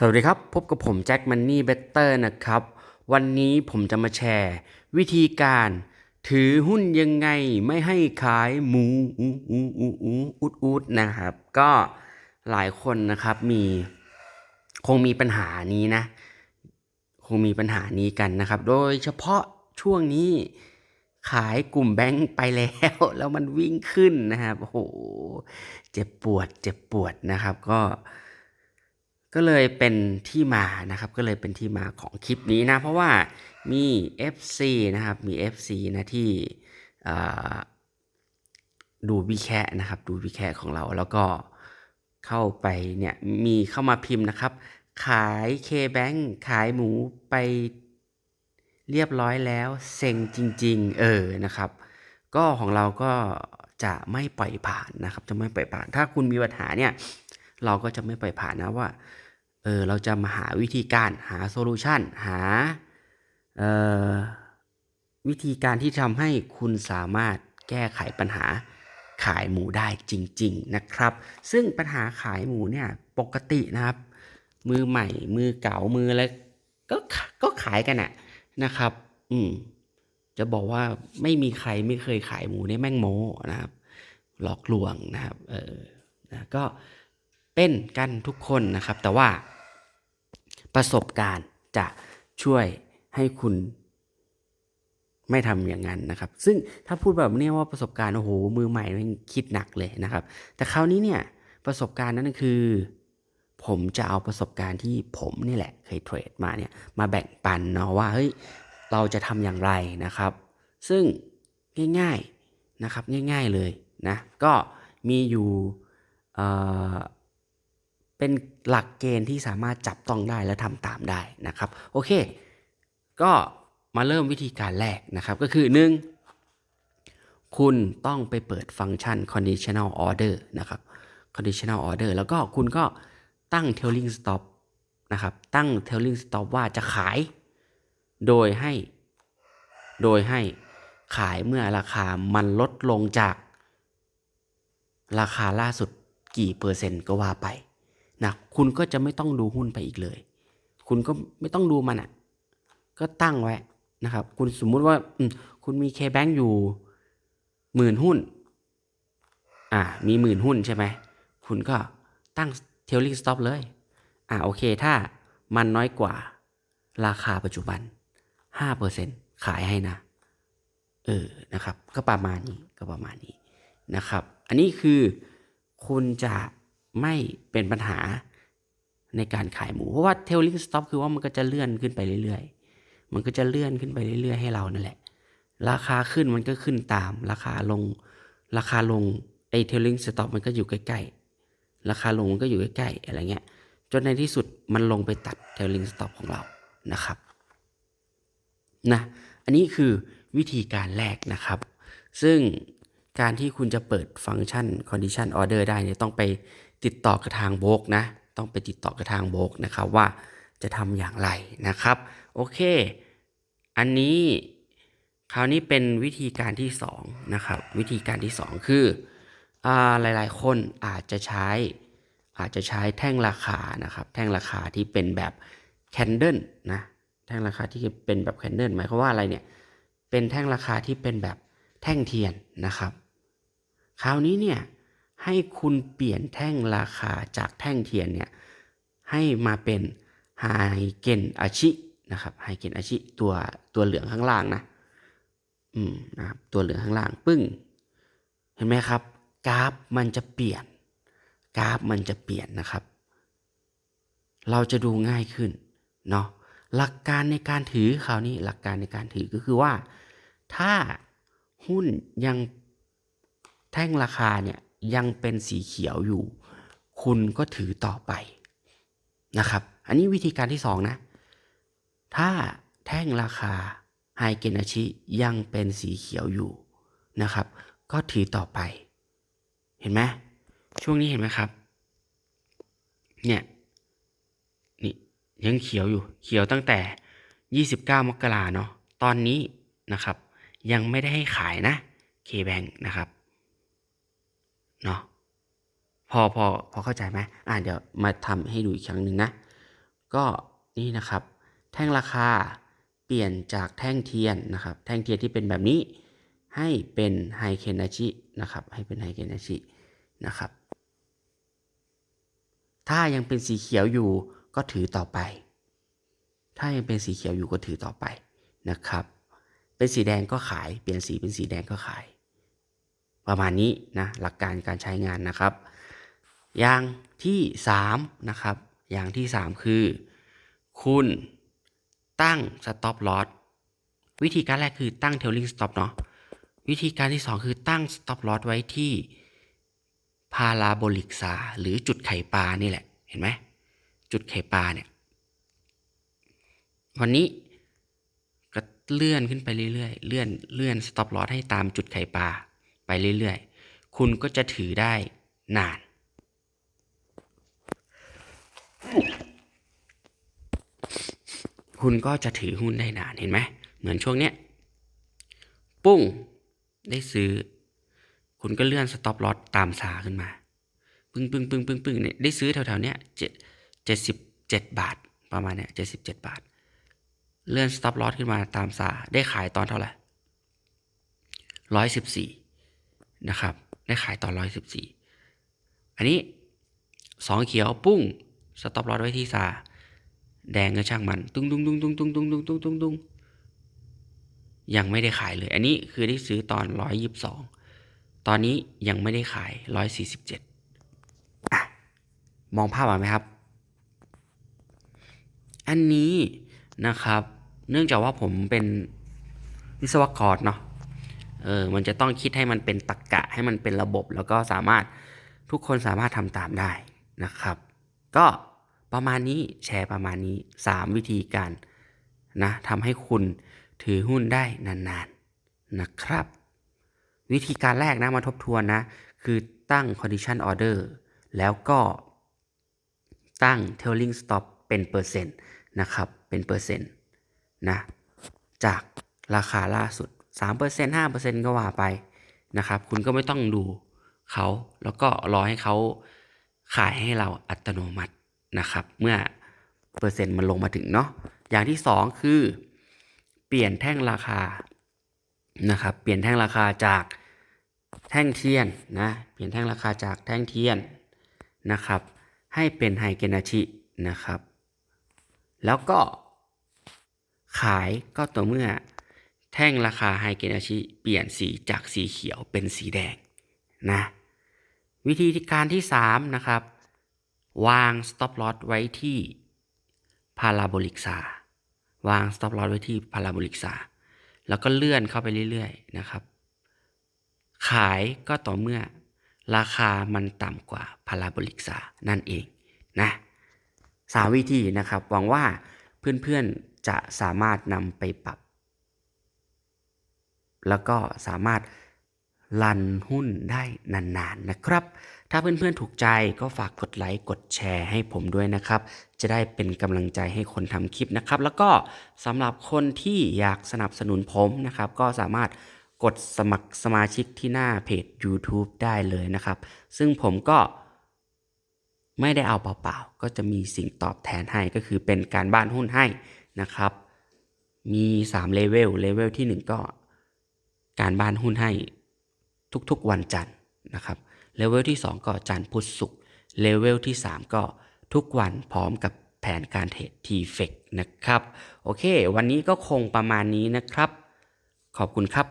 สวัสดีครับ พบกับผมแจ็คมันนี่เบเตอร์นะครับ วันนี้ผมจะมาแชร์ วิธีการ ถือหุ้นยังไงไม่ให้ขายหมูอูอูอูอูอุดอุดนะครับ ก็หลายคนนะครับมีคงมีปัญหานี้นะ คงมีปัญหานี้กันนะครับ โดยเฉพาะช่วงนี้ขายกลุ่มแบงค์ไปแล้ว แล้วมันวิ่งขึ้นนะครับโอ้โหเจ็บปวด เจ็บปวดนะครับ ก็ ก็เลยเป็นที่มานะครับก็เลยเป็นที่มาของคลิปนี้นะ เพราะว่ามี FC นะครับมี FC นะที่ดูวิแคะนะครับดูวิแคะของเราแล้วก็เข้าไปเนี่ยมีเข้ามาพิมพ์นะครับ ขาย K-Bank ขายหมูไปเรียบร้อยแล้วเซ็งจริง ๆ เออนะครับ ก็ของเราก็จะไม่ปล่อยผ่านนะครับ จะไม่ปล่อยผ่าน ถ้าคุณมีปัญหาเนี่ย เราก็จะไม่ปล่อยผ่านนะว่า เออเราจะมาหาวิธีการหาโซลูชันหาวิธีการที่ทำให้คุณสามารถแก้ไขปัญหาขายหมูได้จริง ๆนะครับ ซึ่งปัญหาขายหมูเนี่ยปกตินะครับ มือใหม่ มือเก่ามืออะไรก็ก็ขายกันอะนะครับ อืมจะบอกว่าไม่มีใครไม่เคยขายหมูเนี่ยแม่งโมนะครับ หลอกลวงนะครับ เออนะก็เป็นกันทุกคนนะครับ แต่ว่า ประสบการณ์จะช่วยให้คุณไม่ทำอย่างนั้นนะครับ ซึ่งถ้าพูดแบบนี้ว่าประสบการณ์โอ้โหมือใหม่มันคิดหนักเลยนะครับ แต่คราวนี้เนี่ยประสบการณ์นั้นคือ ผมจะเอาประสบการณ์ที่ผมนี่แหละเคยเทรดมาเนี่ยมาแบ่งปันเนาะว่าเฮ้ยเราจะทำอย่างไรนะครับ ซึ่งง่ายๆนะครับง่าย ๆเลยนะก็มีอยู่ เป็นหลักเกณฑ์ที่สามารถจับต้องได้และทำตามได้นะครับ โอเค ก็มาเริ่มวิธีการแรกนะครับ ก็คือ 1 คุณต้องไปเปิดฟังก์ชัน conditional order นะครับ conditional order แล้วก็คุณก็ตั้ง trailing stop นะครับ ตั้ง trailing stop ว่าจะขาย โดยให้ โดยให้ขายเมื่อราคามันลดลงจาก ราคาล่าสุดกี่เปอร์เซ็นต์ก็ว่าไป นะคุณก็จะไม่ต้องดูหุ้นไปอีกเลย คุณก็ไม่ต้องดูมันอะ ก็ตั้งไว้นะครับ คุณสมมุติว่าคุณมี K-Bank อยู่หมื่นหุ้น อ่า มีหมื่นหุ้นใช่ไหม คุณก็ตั้ง trailing stop เลย อ่าโอเค ถ้ามันน้อยกว่าราคาปัจจุบัน 5%ขายให้นะ เออ นะครับ ก็ประมาณนี้ ก็ประมาณนี้นะครับ อันนี้คือคุณจะ ไม่เป็นปัญหาในการขายหมู เพราะว่า tailing stop คือว่ามันก็จะเลื่อนขึ้นไปเรื่อยๆ มันก็จะเลื่อนขึ้นไปเรื่อยๆ ให้เรานั่นแหละ ราคาขึ้นมันก็ขึ้นตาม ราคาลง ราคาลงไอ้ tailing stop มันก็อยู่ใกล้ๆ ราคาลงมันก็อยู่ใกล้ๆ อะไรเงี้ย จนในที่สุดมันลงไปตัด tailing stop ของเรานะครับนะ อันนี้คือวิธีการแรกนะครับ ซึ่ง การที่คุณจะเปิดฟังก์ชัน condition order ได้เนี่ยต้องไปติดต่อกับทางโบกนะ ต้องไปติดต่อกับทางโบกนะครับว่าจะทำอย่างไรนะครับ โอเค อันนี้คราวนี้เป็นวิธีการที่สองนะครับวิธีการที่สองคืออ่าหลายๆ คนอาจจะใช้อาจจะใช้แท่งราคานะครับ แท่งราคาที่เป็นแบบแคนเดิลนะแท่งราคาที่เป็นแบบแคนเดิลหมายความว่าอะไรเนี่ยเป็นแท่งราคาที่เป็นแบบแท่งเทียนนะครับ คราวนี้เนี่ยให้คุณเปลี่ยนแท่งราคาจากแท่งเทียนเนี่ยให้มาเป็นไฮเกนอาชินะครับไฮเกนอาชิตัวตัวเหลืองข้างล่างนะอืมนะครับตัวเหลืองข้างล่างปึ้ง เห็นไหมครับ กราฟมันจะเปลี่ยน กราฟมันจะเปลี่ยนนะครับ เราจะดูง่ายขึ้นเนาะหลักการในการถือคราวนี้หลักการในการถือก็คือว่า ถ้าหุ้นยัง แท่งราคาเนี่ยยังเป็นสีเขียวอยู่ คุณก็ถือต่อไปนะครับ อันนี้วิธีการที่สองนะ ถ้าแท่งราคาไฮเกนอาชิยังเป็นสีเขียวอยู่นะครับ ก็ถือต่อไป เห็นไหมช่วงนี้เห็นไหมครับ เนี่ยนี่ยังเขียวอยู่ เขียวตั้งแต่ 29 มกราเนาะตอนนี้นะครับ ยังไม่ได้ให้ขายนะ K-Bank นะครับ เนาะพอพอพอเข้าใจไหมอ่าเดี๋ยวมาทำให้ดูอีกครั้งหนึ่งนะ ก็นี่นะครับ แท่งราคาเปลี่ยนจากแท่งเทียนนะครับ แท่งเทียนที่เป็นแบบนี้ให้เป็นไฮเคนอาชินะครับ ให้เป็นไฮเคนอาชินะครับ ถ้ายังเป็นสีเขียวอยู่ก็ถือต่อไป ถ้ายังเป็นสีเขียวอยู่ก็ถือต่อไปนะครับ เป็นสีแดงก็ขาย เปลี่ยนสีเป็นสีแดงก็ขาย ประมาณนี้นะหลักการการใช้งานนะครับ อย่างที่3นะครับอย่างที่ 3 คือ คุณตั้ง stop loss วิธีการแรกคือตั้ง trailing stop เนาะวิธีการที่ 2 คือตั้ง stop loss ไว้ที่ parabolic ซาหรือจุดไข่ปลานี่แหละ เห็นไหมจุดไข่ปลาเนี่ย วันนี้ก็เลื่อนขึ้นไปเรื่อยๆ เลื่อนเลื่อน stop loss ให้ตามจุดไข่ปลา ไปเรื่อยๆ คุณก็จะถือได้นาน คุณก็จะถือหุ้นได้นานเห็นไหมเหมือนช่วงเนี้ย ปุ้งได้ซื้อ คุณก็เลื่อน stop loss ตามสาขึ้นมาปึ้งปึ้งปึ้งปึ้งปึ้งเนี่ยได้ซื้อแถวๆเนี้ยเจ็ดเจ็ดสิบเจ็ดบาทประมาณเนี้ยเจ็ดสิบเจ็ดบาท เลื่อน stop loss ขึ้นมาตามสาได้ขายตอนเท่าไหร่ร้อยสิบสี่ นะครับ ได้ขายตอนร้อยสิบสี่อันนี้สองเขียวปุ้ง stop loss ไว้ที่สาแดงก็ช่างมัน ตุ้งตุ้งตุ้งตุ้งตุ้งตุ้งตุ้งตุ้งตุ้งตุ้งยังไม่ได้ขายเลย อันนี้คือได้ซื้อตอนร้อยยิบสองตอนนี้ยังไม่ได้ขายร้อยสี่สิบเจ็ดมองภาพออกไหมครับ อันนี้นะครับ เนื่องจากว่าผมเป็นวิศวกรเนาะ เออมันจะต้องคิดให้มันเป็นตรกกะให้มันเป็นระบบ แล้วก็สามารถทุกคนสามารถทำตามได้นะครับ ก็ประมาณนี้แชร์ประมาณนี้ 3 วิธีการนะทำให้คุณถือหุ้นได้นานๆนะครับ วิธีการแรกนะมาทบทวนนะ คือตั้ง condition order แล้วก็ตั้ง trailing stop เป็นเปอร์เซ็นต์นะครับ เป็นเปอร์เซ็นต์นะจากราคาล่าสุด 3% 5%ก็ว่าไปนะครับ คุณก็ไม่ต้องดูเขาแล้วก็รอให้เขาขายให้เราอัตโนมัตินะครับ เมื่อเปอร์เซ็นต์มันลงมาถึงเนาะอย่างที่ 2 คือ เปลี่ยนแท่งราคานะครับ เปลี่ยนแท่งราคาจากแท่งเทียนนะเปลี่ยนแท่งราคาจากแท่งเทียนนะครับ ให้เป็นไฮเกนาชินะครับ แล้วก็ขายก็ต่อเมื่อ แท่งราคาไฮเกนาชิเปลี่ยนสีจากสีเขียวเป็นสีแดงนะวิธีการที่ 3 นะครับ วาง stop loss ไว้ที่พาราโบลิกซาวาง stop loss ไว้ที่พาราโบลิกซาแล้วก็เลื่อนเข้าไปเรื่อยๆนะครับ ขายก็ต่อเมื่อราคามันต่ำกว่าพาราโบลิกซานั่นเองนะสามวิธีนะครับ หวังว่าเพื่อนๆจะสามารถนำไปปรับ แล้วก็สามารถรันหุ้นได้นานๆนะครับ ถ้าเพื่อนๆถูกใจก็ฝากกดไลค์กดแชร์ให้ผมด้วยนะครับ จะได้เป็นกำลังใจให้คนทำคลิปนะครับ แล้วก็สำหรับคนที่อยากสนับสนุนผมนะครับ ก็สามารถกดสมัครสมาชิกที่หน้าเพจ YouTube ได้เลยนะครับ ซึ่งผมก็ไม่ได้เอาเปล่าๆ ก็จะมีสิ่งตอบแทนให้ก็คือเป็นการบ้านหุ้นให้นะครับ มี 3 เลเวล เลเวลที่ 1 ก็ การบ้านหุ้นให้ทุกๆวันจันทร์นะครับเลเวลที่ 2 ก็จันทร์พุธศุกร์เลเวลที่ 3 ก็ทุกวันพร้อมกับแผนการเทรดทีเฟกนะครับ โอเค วันนี้ก็คงประมาณนี้นะครับ ขอบคุณครับ